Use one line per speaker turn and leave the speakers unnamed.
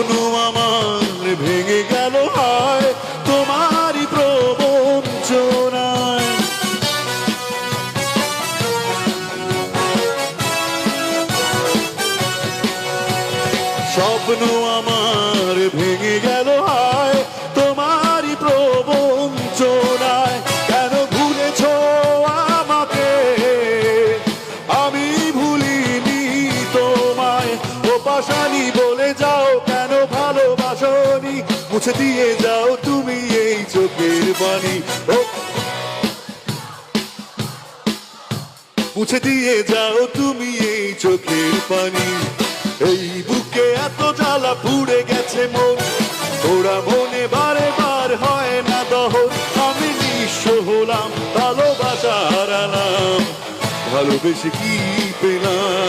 স্বপ্ন আমার ভেঙে গেল হয় তোমারই প্রবঞ্চনায় স্বপ্ন আমার ভেঙে ভালোবাসনি মুছে দিয়ে যাও তুমি এই চোখের বাণী। মুছে দিয়ে যাও তুমি এই চোখের পানি এই বুকে এত জ্বালা পুড়ে গেছে মন। তোরা মনে বারে বার হয় না দহন। আমি নিঃস্ব হলাম ভালোবাসা হারালাম ভালোবেসে কি পেলাম?